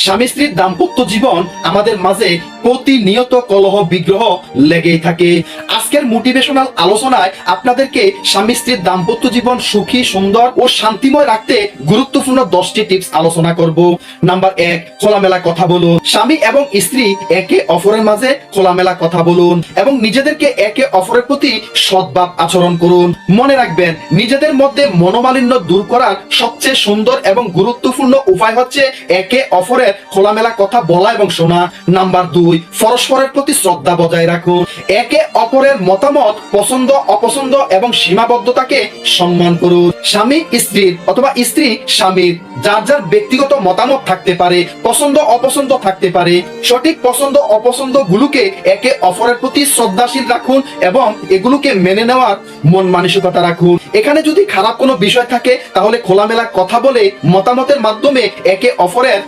স্বামী স্ত্রীর দাম্পত্য জীবন আমাদের মাঝে প্রতিনিয়ত কলহ, বিগ্রহ লেগেই থাকে। আজকের মোটিভেশনাল আলোচনায় আপনাদেরকে স্বামী স্ত্রীর দাম্পত্য জীবন সুখী, সুন্দর ও শান্তিময় রাখতে গুরুত্বপূর্ণ দশটি টিপস আলোচনা করব। নাম্বার এক, খোলামেলা কথা বলুন। স্বামী এবং স্ত্রী একে অপরের মাঝে খোলামেলা কথা বলুন এবং নিজেদেরকে একে অপরের প্রতি সদ্ভাব আচরণ করুন। মনে রাখবেন, নিজেদের মধ্যে মনোমালিন্য দূর করার সবচেয়ে সুন্দর এবং গুরুত্বপূর্ণ উপায় হচ্ছে একে অপরের খোলামেলা কথা বলা এবং শোনা। নাম্বার দুই, পরস্পরের প্রতি শ্রদ্ধা বজায় রাখুন একে অপরের মতামত, পছন্দ, অপছন্দ এবং সীমাবদ্ধতাকে সম্মান করুন স্বামী স্ত্রীর অথবা স্ত্রী স্বামীর যার যার ব্যক্তিগত মতামত থাকতে পারে, পছন্দ, অপছন্দ থাকতে পারে। সঠিক পছন্দ অপছন্দ গুলোকে একে অপরের প্রতি শ্রদ্ধাশীল রাখুন এবং এগুলোকে মেনে নেওয়ার মন মানসিকতা রাখুন। এখানে যদি খারাপ কোনো বিষয় থাকে, তাহলে খোলামেলা কথা বলে মতামতের মাধ্যমে একে অপরের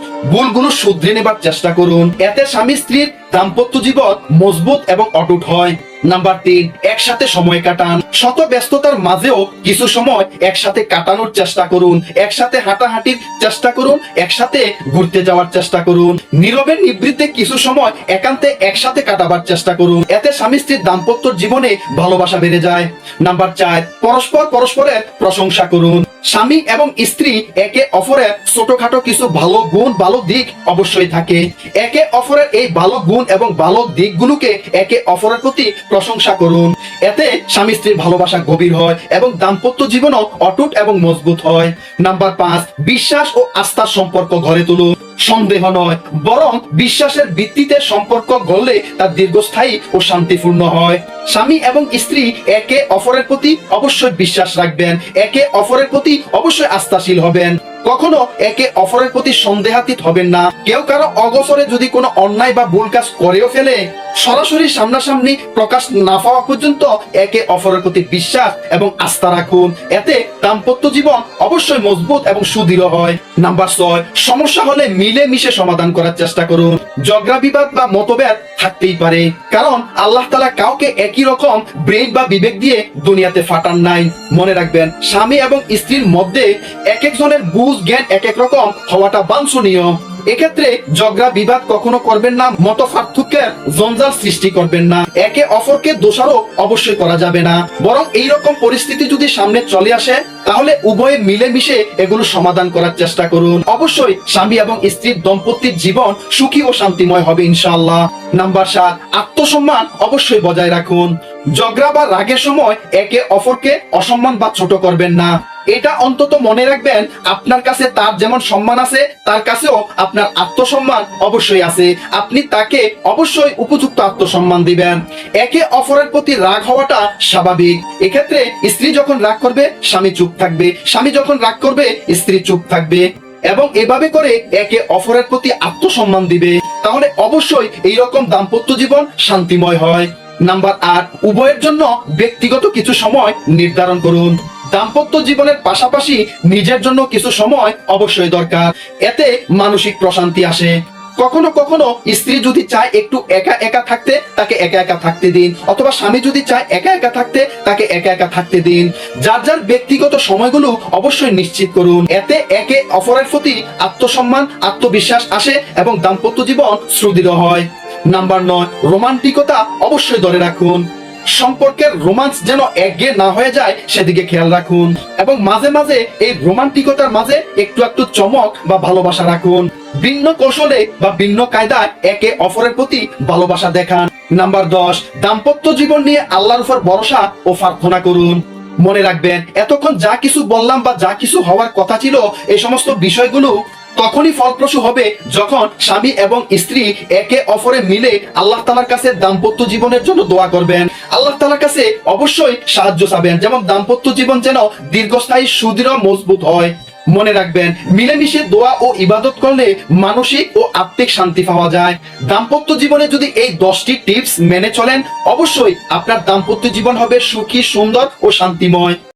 ভুলগুলো শুধরে নেবার চেষ্টা করুন। এতে স্বামী স্ত্রীর দাম্পত্য জীবন মজবুত এবং অটুট হয়। নাম্বার তিন, একসাথে সময় কাটান। শত ব্যস্ততার মাঝেও কিছু সময় একসাথে কাটানোর চেষ্টা করুন। একসাথে হাঁটাহাঁটির চেষ্টা করুন। একসাথে ঘুরতে যাওয়ার চেষ্টা করুন। নীরবের নিবৃত্তে কিছু সময় একান্তে একসাথে কাটাবার চেষ্টা করুন। এতে স্বামী স্ত্রীর দাম্পত্য জীবনে ভালোবাসা বেড়ে যায়। নাম্বার চার, পরস্পর পরস্পরের প্রশংসা করুন। স্বামী এবং স্ত্রী একে অপরের ছোটখাটো কিছু ভালো গুণ, ভালো দিক অবশ্যই থাকে। একে অপরের এই ভালো গুণ এবং ভালো দিকগুলোকে একে অপরের প্রতি প্রশংসা করুন। এতে স্বামী স্ত্রীর ভালোবাসা গভীর হয় এবং দাম্পত্য জীবনও অটুট এবং মজবুত হয়। নাম্বার পাঁচ, বিশ্বাস ও আস্থার সম্পর্ক গড়ে তুলুন। সন্দেহ নয়, বরং বিশ্বাসের ভিত্তিতে সম্পর্ক গড়লে তা দীর্ঘস্থায়ী ও শান্তিপূর্ণ হয়। স্বামী এবং স্ত্রী একে অপরের প্রতি অবশ্যই বিশ্বাস রাখবেন, একে অপরের প্রতি অবশ্যই আস্থাশীল হবেন। কখনো একে অপরের প্রতি সন্দেহাতীত হবেন না। কেউ কারও অগসরে যদি কোনো অন্যায় বা ভুল কাজ করেও ফেলে সরাসরি সামনাসামনি প্রকাশ না পাওয়া পর্যন্ত একে অপরের প্রতি বিশ্বাস এবং আস্থা রাখুন। এতে দাম্পত্য জীবন অবশ্যই মজবুত এবং সুদৃঢ় হয়। নাম্বার ছয়, সমস্যা হলে মিলে মিশে সমাধান করার চেষ্টা করুন। ঝগড়া, বিবাদ বা মতভেদ থাকতেই পারে। কারণ আল্লাহ তালা কাউকে একই রকম ব্রেন বা বিবেক দিয়ে দুনিয়াতে ফাটান নাই। মনে রাখবেন, স্বামী এবং স্ত্রীর মধ্যে এক একজনের বুঝ, জ্ঞান এক এক রকম হওয়াটা বাঞ্ছনীয়। এক্ষেত্রে ঝগড়া, বিবাদ কখনো করবেন না, মত পার্থক্যের জঞ্জাল সৃষ্টি করবেন না। একে অপরকে দোষারোপ অবশ্যই করা যাবে না। বরং এই রকম পরিস্থিতি যদি সামনে চলে আসে, তাহলে উভয়ে মিলেমিশে এগুলো সমাধান করার চেষ্টা করুন। অবশ্যই স্বামী এবং স্ত্রীর দম্পতির জীবন সুখী ও শান্তিময় হবে ইনশাআল্লাহ। নাম্বার সাত, আত্মসম্মান অবশ্যই বজায় রাখুন। ঝগড়া বা রাগের সময় একে অপরকে অসম্মান বা ছোট করবেন না। এটা অন্তত মনে রাখবেন, আপনার কাছে তার যেমন সম্মান আছে, তার কাছেও আপনার আত্মসম্মান অবশ্যই আছে। আপনি তাকে অবশ্যই উপযুক্ত আত্মসম্মান দিবেন। একে অপরের প্রতি রাগ হওয়াটা স্বাভাবিক। এক্ষেত্রে স্ত্রী যখন রাগ করবে, স্বামী চুপ থাকবে। স্বামী যখন রাগ করবে, স্ত্রী চুপ থাকবে। এবং এভাবে করে একে অপরের প্রতি আত্মসম্মান দিবে। তাহলে অবশ্যই এই রকম দাম্পত্য জীবন শান্তিময় হয়। নাম্বার আট, উভয়ের জন্য ব্যক্তিগত কিছু সময় নির্ধারণ করুন। দাম্পত্য জীবনের পাশাপাশি নিজের জন্য কিছু সময় অবশ্যই দরকার। এতে মানসিক প্রশান্তি আসে। কখনো কখনো স্ত্রী যদি চায় একটু একা একা থাকতে, তাকে একা একা থাকতে দিন। অথবা স্বামী যদি চায় একা একা থাকতে, তাকে একা একা থাকতে দিন। যার যার ব্যক্তিগত সময়গুলো অবশ্যই নিশ্চিত করুন। এতে একে অপরের প্রতি আত্মসম্মান, আত্মবিশ্বাস আসে এবং দাম্পত্য জীবন সুদৃঢ় হয়। নাম্বার নয়, রোমান্টিকতা অবশ্যই ধরে রাখুন। সম্পর্কের রোমান্স যেন একঘেয়ে না হয়ে যায়, সেদিকে খেয়াল রাখুন। এবং মাঝে মাঝে এই রোমান্টিকতার মাঝে একটু একটু চমক বা ভালোবাসা রাখুন। ভিন্ন কৌশলে বা ভিন্ন কায়দায় একে অপরের প্রতি ভালোবাসা দেখান। নাম্বার দশ, দাম্পত্য জীবন নিয়ে আল্লাহর উপর ভরসা ও প্রার্থনা করুন। মনে রাখবেন, এতক্ষণ যা কিছু বললাম বা যা কিছু হওয়ার কথা ছিল, এই সমস্ত বিষয়গুলো তখনই ফলপ্রসূ হবে যখন স্বামী এবং স্ত্রী একে অপরে মিলে আল্লাহ তালার কাছে দাম্পত্য জীবনের জন্য দোয়া করবেন। আল্লাহ তালার কাছে অবশ্যই সাহায্য চাবেন, যেমন দাম্পত্য জীবন যেন দীর্ঘস্থায়ী, সুদৃঢ়, মজবুত হয়। মনে রাখবেন, মিলেমিশে দোয়া ও ইবাদত করলে মানসিক ও আত্মিক শান্তি পাওয়া যায়। দাম্পত্য জীবনে যদি এই দশটি টিপস মেনে চলেন, অবশ্যই আপনার দাম্পত্য জীবন হবে সুখী, সুন্দর ও শান্তিময়।